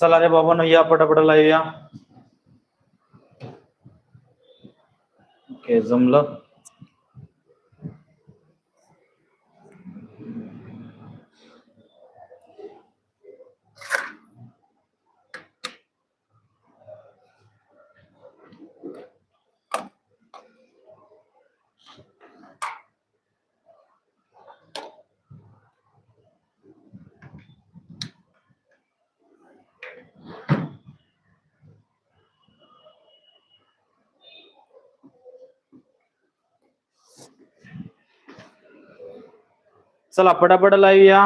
चला रे बाबा या पटापट येऊया. या ओके जमलं. चला पटापट लाईव्ह या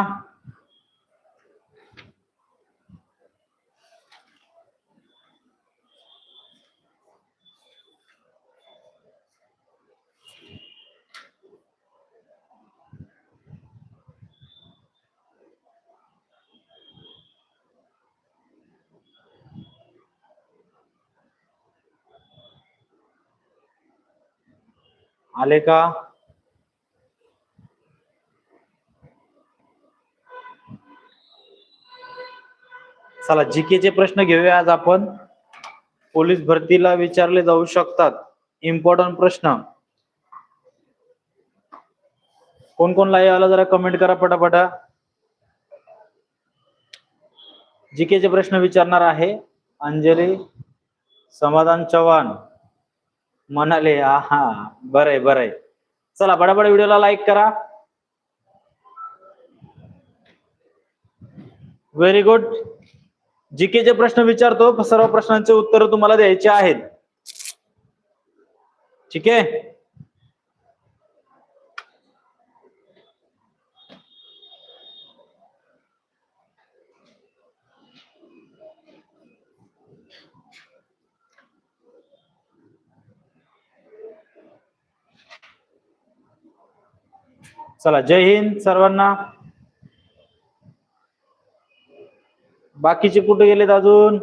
आले का? चला जीकेचे प्रश्न घेऊया आज आपण. पोलीस भरतीला विचारले जाऊ शकतात. इम्पॉर्टंट प्रश्न. कोण कोण आला जरा कमेंट करा पटापटा. जीकेचे प्रश्न विचारणार आहे अंजली समाधान चव्हाण. म्हणाले हा बरंय बरंय. चला बडाबड व्हिडिओला लाईक करा. व्हेरी गुड जीके जे प्रश्न विचारतो सर्व प्रश्नांचे उत्तर तुम्हाला द्यायचे आहेत. ठीक आहे? चला जय हिंद सर्वांना. बाकीचे कुठे गेलेत अजून?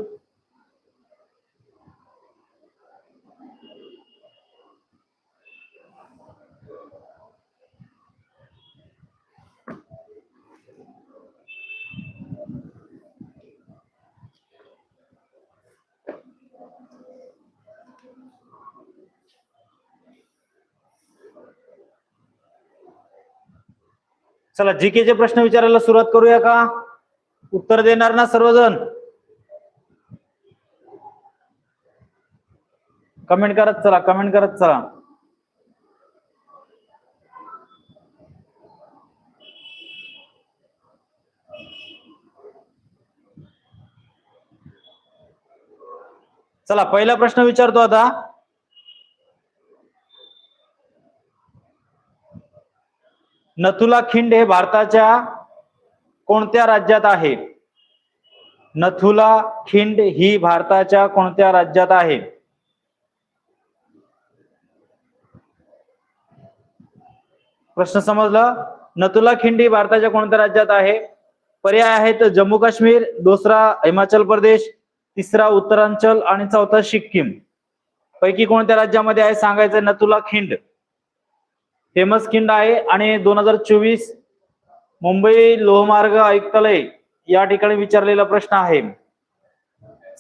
चला जीके चे प्रश्न विचारायला सुरुवात करूया का? उत्तर देणार ना सर्वजण? कमेंट करत चला कमेंट करत चला. चला पहिला प्रश्न विचारतो आता. नथुला खिंड हे भारताच्या कोणत्या राज्यात आहे? नथुला खिंड ही भारताच्या कोणत्या राज्यात आहे? प्रश्न समजला? नथुला खिंड ही भारताच्या कोणत्या राज्यात आहे? पर्याय आहेत जम्मू काश्मीर दुसरा हिमाचल प्रदेश तिसरा उत्तरांचल आणि चौथा सिक्कीम. पैकी कोणत्या राज्यामध्ये आहे? सांगायचं नथुला खिंड. फेमस खिंड आहे आणि दोन हजार चोवीस मुंबई लोहमार्ग आयुक्तालय या ठिकाणी विचारलेला प्रश्न आहे.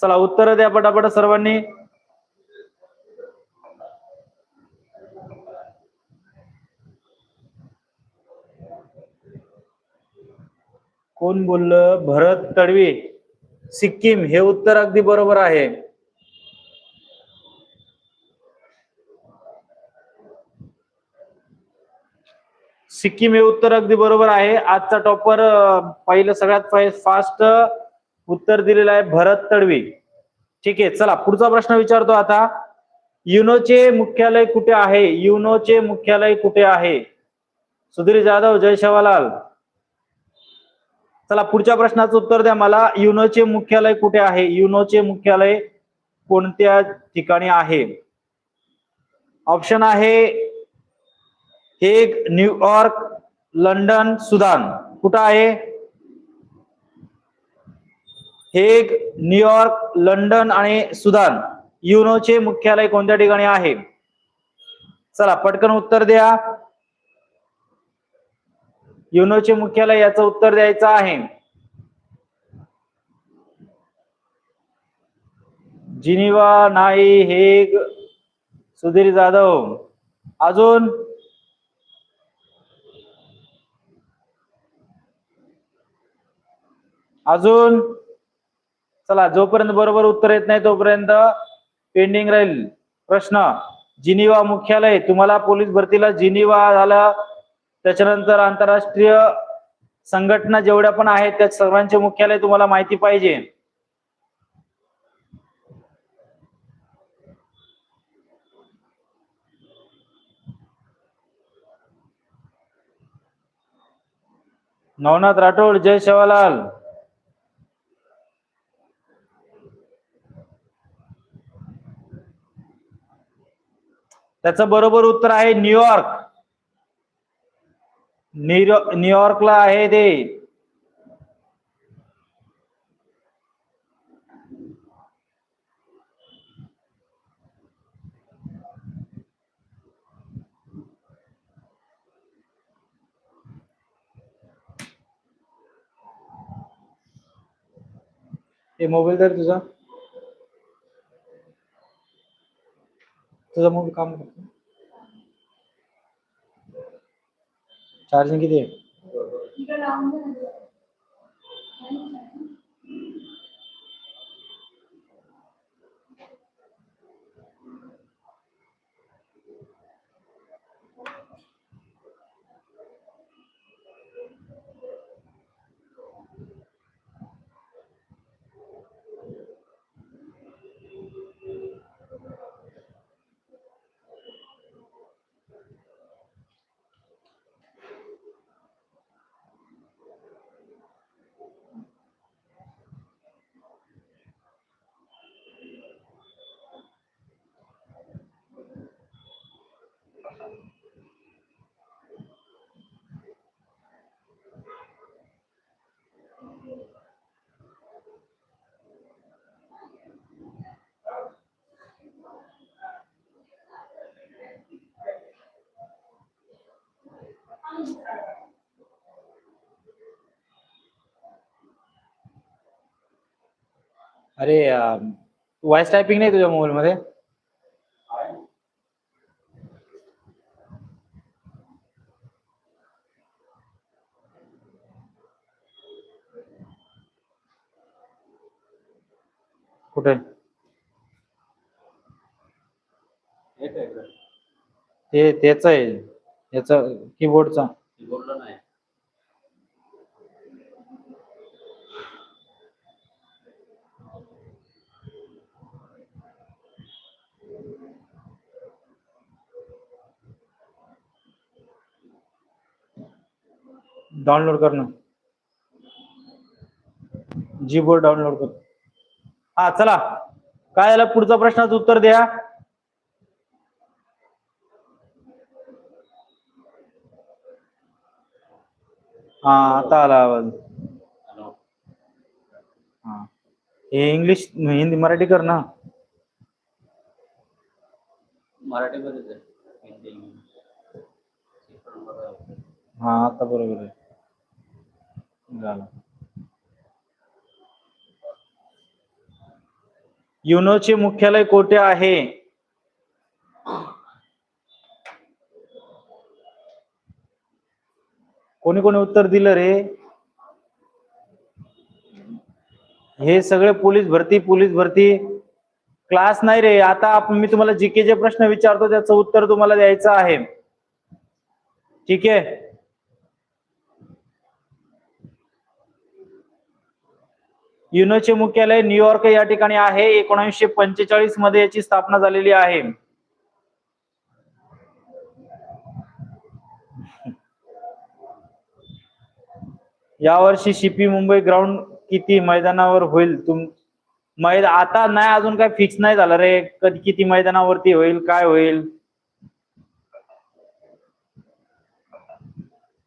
चला उत्तर द्या पटापट सर्वांनी. कोण बोललं? भरत तडवी सिक्कीम. हे उत्तर अगदी बरोबर आहे. सिक्कीम हे उत्तर अगदी बरोबर आहे. आजचा टॉपर पहिलं सगळ्यात फास्ट उत्तर दिलेलं आहे भरत तडवी. ठीक आहे चला पुढचा प्रश्न विचारतो आता. युनोचे मुख्यालय कुठे आहे? युनोचे मुख्यालय कुठे आहे? सुधीर जाधव जय शवालाल चला पुढच्या प्रश्नाचं उत्तर द्या मला. युनोचे मुख्यालय कुठे आहे? युनोचे मुख्यालय कोणत्या ठिकाणी आहे? ऑप्शन आहे एक न्यूयॉर्क लंडन सुदान. कुठं आहे? हेग न्यूयॉर्क लंडन आणि सुदान. युनोचे मुख्यालय कोणत्या ठिकाणी आहे? चला पटकन उत्तर द्या. युनोचे मुख्यालय याचं उत्तर द्यायचं आहे. जिनिवा नाही हेग सुधीर जाधव. अजून? अजून चला जोपर्यंत बरोबर उत्तर येत नाही तोपर्यंत पेंडिंग राहील प्रश्न. जिनिवा मुख्यालय तुम्हाला पोलीस भरतीला जिनिवा झालं. त्याच्यानंतर आंतरराष्ट्रीय संघटना जेवढ्या पण आहेत त्या सर्वांचे मुख्यालय तुम्हाला माहिती पाहिजे. नवनाथ राठोड जय शेवालाल. त्याचं बरोबर उत्तर आहे न्यूयॉर्क न्यूयॉर्कला आहे ते. ते मोबाईल तर तुझा. तुझा मग काम करतो चार्जिंग किती आहे? अरे वॉइस टायपिंग नाही तुझ्या मोबाईल मध्ये? कुठे? ते त्याच आहे. याचा कीबोर्डचा बोललो नाही. डाउनलोड कर ना जी बोर्ड डाउनलोड कर. हा चला. काय झालं? पुढचा प्रश्नाचं उत्तर द्या. हा आता आला आवाज. हा. हे इंग्लिश हिंदी मराठी कर ना. बघा. हा आता बरोबर आहे. युनोचे मुख्यालय कोठे आहे? कोणी कोणी उत्तर दिलं रे? हे सगळे पोलीस भरती पोलीस भरती. क्लास नाही रे. आता आपण मी तुम्हाला जीके जे प्रश्न विचारतो त्याचं उत्तर तुम्हाला द्यायचं आहे. ठीक आहे? युनोचे मुख्यालय न्यूयॉर्क या ठिकाणी आहे. एकोणीसशे पंचेचाळीसमध्ये याची स्थापना झालेली आहे. यावर्षी शिपी मुंबई ग्राउंड किती मैदानावर होईल? तुम मैद आता नाही अजून काय फिक्स नाही झालं रे. कधी किती मैदानावरती होईल काय होईल?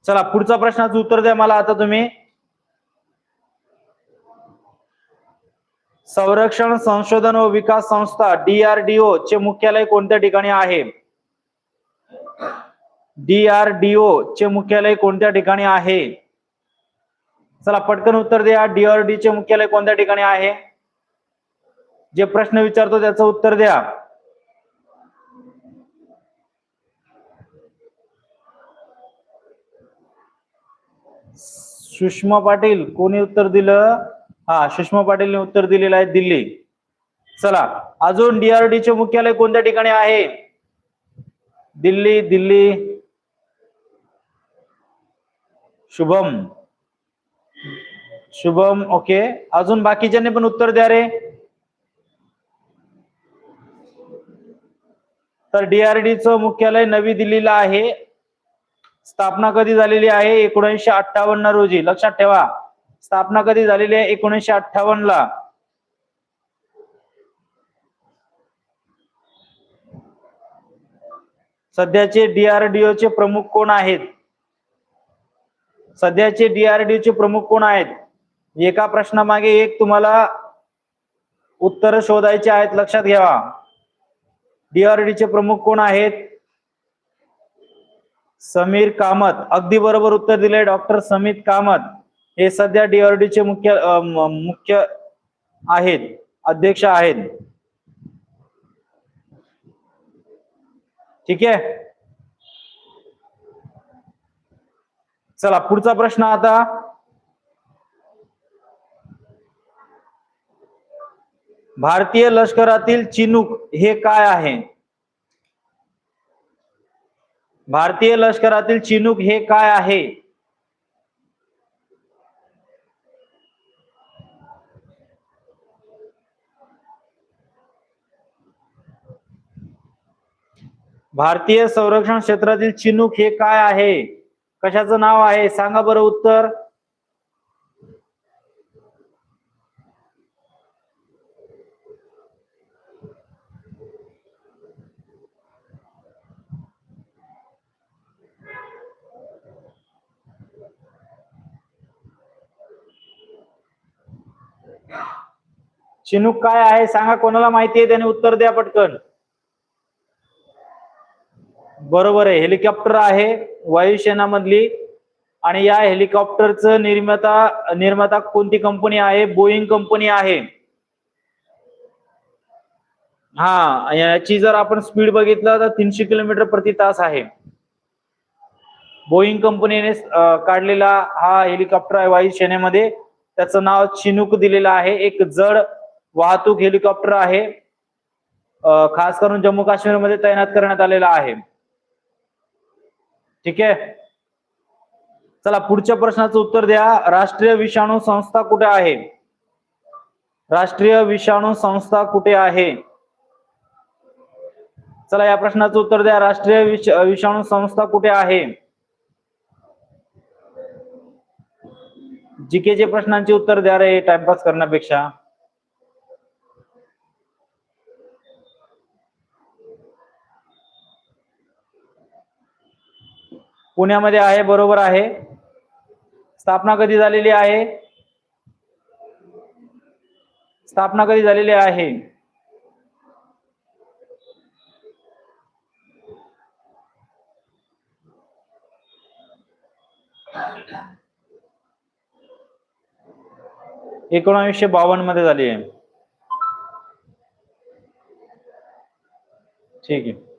चला पुढचा प्रश्नाचं उत्तर द्या मला आता तुम्ही. संरक्षण संशोधन व विकास संस्था डीआरडीओ चे मुख्यालय कोणत्या ठिकाणी आहे? डीआरडीओ चे मुख्यालय कोणत्या ठिकाणी आहे? चला पटकन उत्तर द्या. डीआरडी चे मुख्यालय कोणत्या ठिकाणी आहे? जे प्रश्न विचारतो त्याचं उत्तर द्या. सुषमा पाटील कोणी उत्तर दिलं? हा सुषमा पाटीलने उत्तर दिलेलं आहे दिल्ली. चला अजून डीआरडीचे चे मुख्यालय कोणत्या ठिकाणी आहे? दिल्ली दिल्ली. शुभम. शुभम ओके. अजून बाकीच्यांनी पण उत्तर द्या रे. तर डीआरडीचं मुख्यालय नवी दिल्लीला आहे. स्थापना कधी झालेली आहे? एकोणीसशे अठ्ठावन्न रोजी. लक्षात ठेवा. स्थापना कधी झालेली आहे? एकोणीसशे अठ्ठावन्न ला सध्याचे डीआरडीओ चे प्रमुख कोण आहेत? सध्याचे डीआरडीओ चे प्रमुख कोण आहेत? एका प्रश्नामागे एक तुम्हाला उत्तर शोधायचे आहेत लक्षात घ्यावा डीआरडी चे प्रमुख कोण आहेत? समीर कामत. अगदी बरोबर उत्तर दिले डॉक्टर समीर कामत. हे सध्या डीआरडीचे मुख्य मुख्य आहेत अध्यक्ष आहेत. ठीक आहे? चला पुढचा प्रश्न आता. भारतीय लष्करातील चिनूक हे काय आहे? भारतीय लष्करातील चिनूक हे काय आहे? भारतीय संरक्षण क्षेत्रातील चिनूक हे काय आहे? कशाचं नाव आहे? सांगा बरं उत्तर. चिनूक काय आहे? सांगा कोणाला माहिती आहे? त्याने उत्तर द्या पटकन. बरोबर आहे. हेलिकॉप्टर आहे वायुसेनामधली आणि या हेलिकॉप्टरचं निर्माता निर्माता कोणती कंपनी आहे? बोईंग कंपनी आहे. हा याची जर आपण स्पीड बघितलं तर तीनशे किलोमीटर प्रति तास आहे. बोईंग कंपनीने काढलेला हा हेलिकॉप्टर आहे वायुसेनेमध्ये. त्याचं नाव चिनूक दिलेलं आहे. एक जड वाहतूक हेलिकॉप्टर आहे. खास करून जम्मू काश्मीरमध्ये तैनात करण्यात आलेला आहे. ठीक आहे? चला पुढच्या प्रश्नाचं उत्तर द्या. राष्ट्रीय विषाणू संस्था कुठे आहे? राष्ट्रीय विषाणू संस्था कुठे आहे? चला या प्रश्नाचं उत्तर द्या. राष्ट्रीय विषाणू संस्था कुठे आहे? जीकेचे प्रश्नांची उत्तर द्या रे टाइमपास करण्यापेक्षा. पुण्यामध्ये आहे बरोबर आहे. स्थापना कधी झालेली आहे? स्थापना कधी झालेली आहे? एकोणावीसशे बावन्नमध्ये झाली आहे. ठीक आहे.